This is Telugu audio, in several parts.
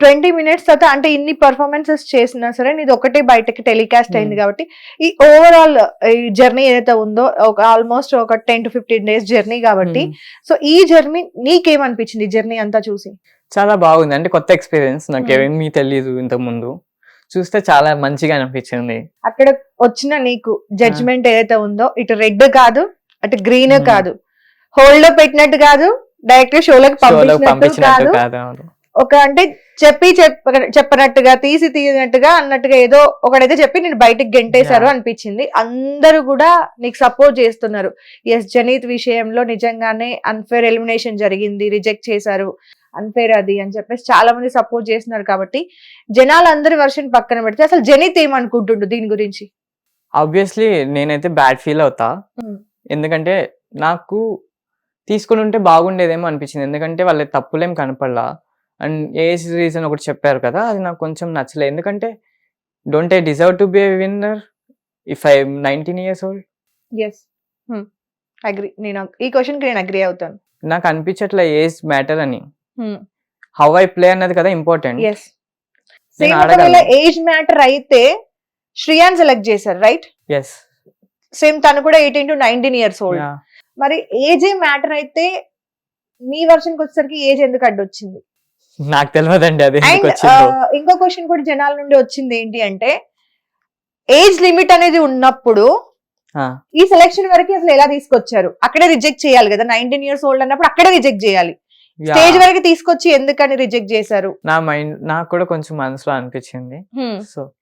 ట్వంటీ మినిట్స్ తర్వాత అంటే ఇన్ని పర్ఫార్మెన్సెస్ చేసినా సరే ఇది ఒకటే బయటకి టెలికాస్ట్ అయింది Hmm. కాబట్టి ఈ ఓవరాల్ ఈ జర్నీ ఏదైతే ఉందో ఒక ఆల్మోస్ట్ ఒక ten to fifteen days journey కాబట్టి ఉమ్. సో ఈ జర్నీ నీకేమనిపించింది జర్నీ అంతా చూసి చాలా బాగుంది అంటే కొత్త ఎక్స్పీరియన్స్ నాకు ఉమ్. ఏమీ తెలియదు ఇంతకు ముందు చూస్తే చాలా మంచిగా అనిపించింది అక్కడ వచ్చిన నీకు జడ్జ్మెంట్ ఏదైతే ఉందో ఇటు రెడ్ కాదు అటు గ్రీన్ Hmm. కాదు హోల్డ్లో పెట్టినట్టు కాదు డైరెక్ట్ షోలోకి షోలో పంపించినట్టు కాదు ఒక అంటే చెప్పి చెప్ప చెప్పనట్టుగా తీసి తీయనట్టుగా అన్నట్టుగా ఏదో ఒకడైతే చెప్పి నేను బయటికి గెంటేశారు. అనిపించింది. అందరూ కూడా నీకు సపోర్ట్ చేస్తున్నారు. ఎస్ జనీత్ విషయంలో నిజంగానే అన్ఫేర్ ఎలిమినేషన్ జరిగింది రిజెక్ట్ చేశారు. అన్ఫేర్ అది అని చెప్పేసి చాలా మంది సపోర్ట్ చేస్తున్నారు కాబట్టి జనాలందరి వర్షన్ పక్కన పెడితే అసలు జనీత్ ఏమనుకుంటుండు దీని గురించి? ఆబ్వియస్లీ నేనైతే బ్యాడ్ ఫీల్ అవుతా. Hmm. ఎందుకంటే నాకు తీసుకుని ఉంటే బాగుండేదేమో అనిపించింది. ఎందుకంటే వాళ్ళ తప్పులేం కనపడలా. అండ్ ఏజ్ రీజన్ ఒకటి చెప్పారు కదా అది నాకు కొంచెం నచ్చలేదు ఎందుకంటే don't I deserve to be winner if I nineteen years old yes agree నేను ఈ క్వశ్చన్కి నేను అగ్రి అవుతాను. నాకు అనిపించట్లే ఏజ్ మ్యాటర్ అని. హౌ ఐ ప్లే అన్నది కదా ఇంపార్టెంట్ ఎస్ సేమ్ ఒకవేళ. ఏజ్ మ్యాటర్ అయితే శ్రియాన్ సెలెక్ట్ చేశారు రైట్ ఎస్ సేమ్ తను కూడా eighteen to nineteen years old మరి ఏజ్ మ్యాటర్ అయితే నీ వర్షన్కి వచ్చేసరికి ఏజ్ ఎందుకు అడ్డొచ్చింది? నాకు తెలియదండి అది ఇంకో క్వశ్చన్ కూడా జనాల నుండి వచ్చింది ఏంటి అంటే ఏజ్ లిమిట్ అనేది ఉన్నప్పుడు ఈ సెలెక్షన్ వరకు అసలు ఎలా తీసుకొచ్చారు? అక్కడే రిజెక్ట్ చేయాలి కదా నైన్టీన్ ఇయర్స్ ఓల్డ్ అన్నప్పుడు అక్కడే రిజెక్ట్ చేయాలి. స్టేజ్ వరకు తీసుకొచ్చి ఎందుకని రిజెక్ట్ చేశారు? నా మైండ్ నాకు కూడా కొంచెం మనసులో అనిపించింది. సో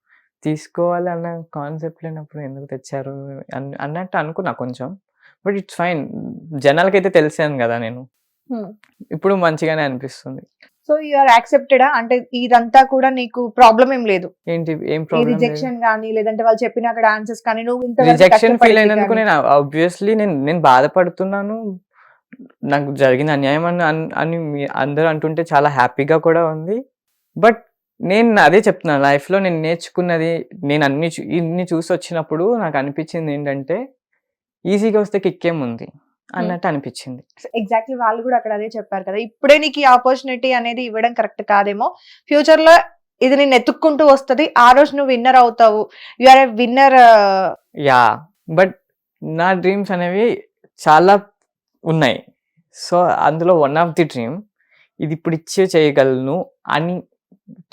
తీసుకోవాలి అన్న కాన్సెప్ట్ లేనప్పుడు ఎందుకు తెచ్చారు అన్- అన్నట్టు అనుకున్నా కొంచెం. బట్ ఇట్స్ ఫైన్ జనాలకైతే తెలిసాను కదా నేను. ఇప్పుడు మంచిగానే అనిపిస్తుంది. సో యూఆర్ యాక్సెప్టెడా? అంటే ఇదంతా కూడా నీకు ప్రాబ్లం ఏం లేదు? ఏంటి? ఏం ప్రాబ్లం రిజెక్షన్ కానీ లేదంటే వాళ్ళు చెప్పిన అక్కడ ఆన్సర్స్ కానీ నువ్వు ఇంత రిజెక్షన్ ఫీల్ అయినందుకు నేను ఆబ్వియస్లీ నేను నేను బాధపడుతున్నాను. నాకు జరిగిన అన్యాయం అని అన్- అందరూ అంటుంటే చాలా హ్యాపీగా కూడా ఉంది. బట్ నేను అదే చెప్తున్నాను లైఫ్లో నేను నేర్చుకున్నది నేను అన్ని ఇన్ని చూసి వచ్చినప్పుడు నాకు అనిపించింది ఏంటంటే ఈజీగా వస్తే కిక్కేముంది అన్నట్టు అనిపించింది ఎగ్జాక్ట్లీ వాళ్ళు కూడా అక్కడ అదే చెప్పారు కదా ఇప్పుడే నీకు ఈ ఆపర్చునిటీ అనేది ఇవ్వడం కరెక్ట్ కాదేమో. ఫ్యూచర్లో ఇది నేను ఎత్తుక్కుంటూ వస్తది. ఆ రోజు నువ్వు విన్నర్ అవుతావు. Or a winner yeah but నా డ్రీమ్స్ అనేవి చాలా ఉన్నాయి. సో అందులో వన్ ఆఫ్ ది డ్రీమ్ ఇది ఇప్పుడు ఇచ్చే చేయగలను అని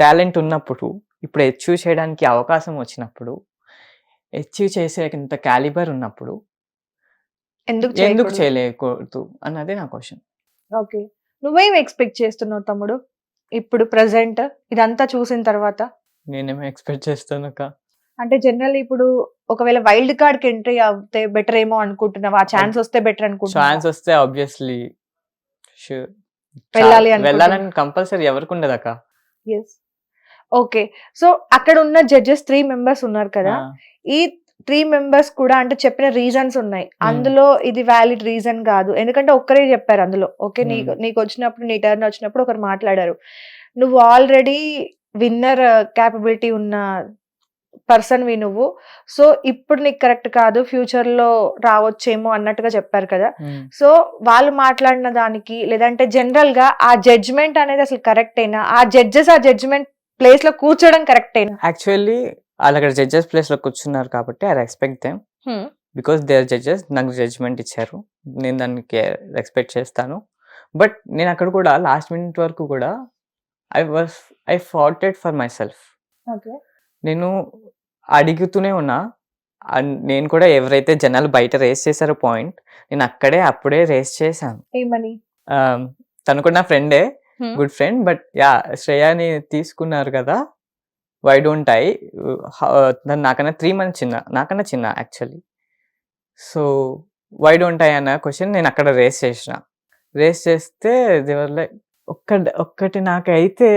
టాలెంట్ ఉన్నప్పుడు ఇప్పుడు అచీవ్ చేయడానికి అవకాశం వచ్చినప్పుడు అచీవ్ చేసేంత క్యాలిబర్ ఉన్నప్పుడు ఎందుకు ఎందుకు చేయలేకూడదు అన్నది నా క్వశ్చన్. ఓకే. నువ్వేం ఎక్స్పెక్ట్ చేస్తున్నావు తమ్ముడు? ఇప్పుడు ప్రెసెంట్ ఇదంతా చూసిన తర్వాత? నేనేమో ఎక్స్పెక్ట్ చేస్తాను అక్క. అంటే జనరల్ ఇప్పుడు ఒకవేళ వైల్డ్ కార్డ్కి ఎంట్రీ అవుతే బెటర్ ఏమో అనుకుంటున్నావు? ఆ ఛాన్స్ వస్తే బెటర్ అనుకుంటున్నావు? ఛాన్స్ వస్తే ఆబ్వియస్లీ వెళ్ళాలి అనుకుంటున్నా. వెళ్ళాలని కంపల్సరీ ఎవరికి ఉండదు అక్క. Yes okay. సో అక్కడ ఉన్న జడ్జెస్ త్రీ మెంబర్స్ ఉన్నారు కదా? ఆ, ఈ త్రీ మెంబర్స్ కూడా అంటే చెప్పిన రీజన్స్ ఉన్నాయి. అందులో ఇది వ్యాలిడ్ రీజన్ కాదు. ఎందుకంటే ఒక్కరే చెప్పారు అందులో. Okay Hmm. నీకు నీకు వచ్చినప్పుడు నీ టర్న్ వచ్చినప్పుడు ఒకరు మాట్లాడారు. నువ్వు ఆల్రెడీ విన్నర్ క్యాపబిలిటీ ఉన్న పర్సన్ వి నువ్వు. సో ఇప్పుడు నీకు కరెక్ట్ కాదు. ఫ్యూచర్లో రావచ్చేమో అన్నట్టుగా చెప్పారు కదా. ఉమ్. సో వాళ్ళు మాట్లాడిన దానికి లేదంటే జనరల్గా ఆ జడ్జ్మెంట్ అనేది అసలు కరెక్ట్ అయినా ఆ జడ్జెస్ ఆ జడ్జ్మెంట్ ప్లేస్లో కూర్చోవడం కరెక్ట్ అయినా యాక్చువల్లీ వాళ్ళు అక్కడ జడ్జెస్ ప్లేస్లో కూర్చున్నారు కాబట్టి I respect them because they are judges నాకు జడ్జ్మెంట్ ఇచ్చారు. నేను దానికి రెస్పెక్ట్ చేస్తాను. బట్ నేను అక్కడ కూడా లాస్ట్ మినిట్ వరకు కూడా I was I fought for myself నేను అడుగుతూనే ఉన్నా. నేను కూడా ఎవరైతే జనాలు బయట రేస్ చేశారో పాయింట్ నేను అక్కడే అప్పుడే రేస్ చేశాను. ఏమని Um, తను కూడా నా ఫ్రెండే. గుడ్ ఫ్రెండ్ బట్ యా శ్రేయాని తీసుకున్నారు కదా. వై డోంట్ ఐ తను నాకన్నా త్రీ మంత్స్ చిన్న నాకన్నా చిన్న actually so why don't I అన్న క్వశ్చన్ నేను అక్కడ రేస్ చేసిన. రేస్ చేస్తే దేవర్ లైక్ ఒక్క ఒక్కటి నాకైతే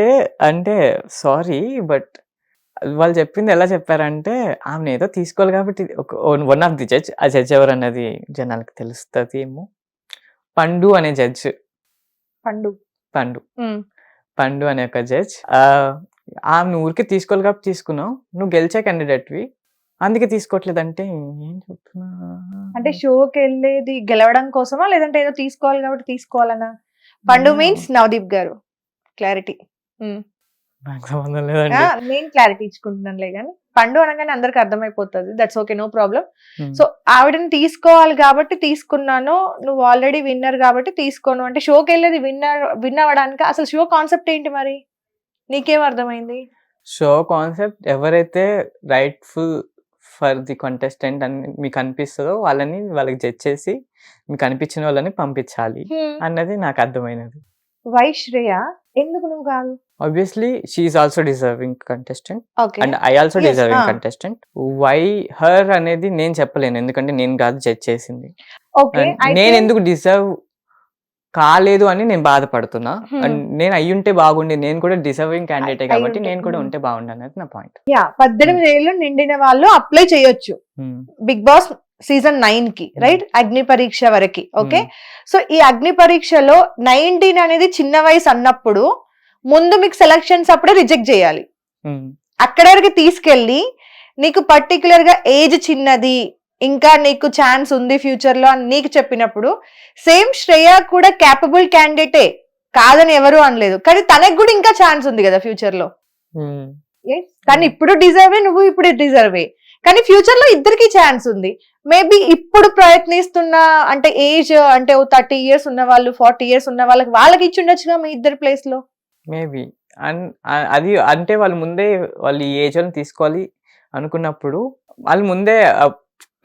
అంటే సారీ బట్ వాళ్ళు చెప్పింది ఎలా చెప్పారంటే ఆమె ఏదో తీసుకోవాలి కాబట్టి వన్ ఆఫ్ ది జడ్జ్ ఆ జడ్జ్ ఎవరు అన్నది జనాలకు తెలుస్తుంది ఏమో. పండు అనే జడ్జ్ పండు. పండు. పండు అనే ఒక జడ్జ్ ఆమె ఊరికే తీసుకోవాలి కాబట్టి తీసుకున్నావు. నువ్వు గెలిచే క్యాండిడేట్వి అందుకే తీసుకోవట్లేదంటే ఏం చెప్తున్నా? అంటే షోకి వెళ్ళేది గెలవడం కోసమా? లేదంటే ఏదో తీసుకోవాలి కాబట్టి తీసుకోవాలనా? పండు. మీన్స్ నవదీప్ గారు. క్లారిటీ నాకు సంబంధం లేదండి. నేను క్లారిటీ ఇచ్చుకుంటున్నానులే కానీ పండు అనగానే అందరికి అర్థమైపోతుంది. That's okay no problem Hmm. So ఆవిడని తీసుకోవాలి కాబట్టి తీసుకున్నాను. నువ్వు ఆల్రెడీ విన్నర్ కాబట్టి తీసుకోను. అంటే షోకి వెళ్ళేది విన్నర్ విన్ అవ్వడానికి అసలు షో కాన్సెప్ట్ ఏంటి మరి? నీకేం అర్థమైంది? షో కాన్సెప్ట్ ఎవరైతే రైట్ఫుల్ ఫర్ ది కంటెస్టెంట్ అని మీకు అనిపిస్తుందో వాళ్ళని వాళ్ళకి జడ్జ్ చేసి మీకు అనిపించిన వాళ్ళని పంపించాలి అన్నది నాకు అర్థమైనది. వై శ్రేయ ఎందుకు నువ్వు కాదు? Obviously she also deserving contestant and I also deserving. Contestant why her అనేది నేను చెప్పలేను. ఎందుకంటే నేను కాదు జడ్జ్ చేసింది. నేను ఎందుకు డిజర్వ్ కాలేదు అని నేను బాధపడుతున్నా. Hmm. అండ్ నేను అయ్యుంటే బాగుండి నేను కూడా డిజర్వింగ్ క్యాండిడేట్ కాబట్టి ఉంటే, నేను కూడా hmm. ఉంటే బాగుండు అనేది నా పాయింట్ యా పద్దెనిమిది ఏళ్ళు నిండిన వాళ్ళు అప్లై చేయొచ్చు. బిగ్ బాస్ సీజన్ నైన్కి రైట్ అగ్ని పరీక్ష వరకు ఓకే సో ఈ అగ్ని పరీక్షలో నైన్టీన్ అనేది చిన్న వయసు అన్నప్పుడు ముందు మీకు సెలక్షన్స్ అప్పుడే రిజెక్ట్ చేయాలి. అక్కడ వరకు తీసుకెళ్ళి నీకు పర్టికులర్గా ఏజ్ చిన్నది ఇంకా నీకు ఛాన్స్ ఉంది ఫ్యూచర్లో అని నీకు చెప్పినప్పుడు సేమ్ శ్రేయ కూడా క్యాపబుల్ క్యాండిడేటే కాదని ఎవరు అనలేదు. కానీ తనకు కూడా ఇంకా ఛాన్స్ ఉంది కదా ఫ్యూచర్లో. Yes. కానీ ఇప్పుడు డిజర్వే నువ్వు ఇప్పుడు డిజర్వే కానీ ఫ్యూచర్లో ఇద్దరికి ఛాన్స్ ఉంది. మేబీ ఇప్పుడు ప్రయత్నిస్తున్న అంటే ఏజ్ అంటే థర్టీ ఇయర్స్ ఉన్న వాళ్ళు ఫార్టీ ఇయర్స్ ఉన్న వాళ్ళకి వాళ్ళకి ఇచ్చి ఉండొచ్చుగా మీ ఇద్దరి ప్లేస్లో? మేబీ అండ్ అది అంటే వాళ్ళు ముందే వాళ్ళు ఈ ఏజ్ వాళ్ళని తీసుకోవాలి అనుకున్నప్పుడు వాళ్ళు ముందే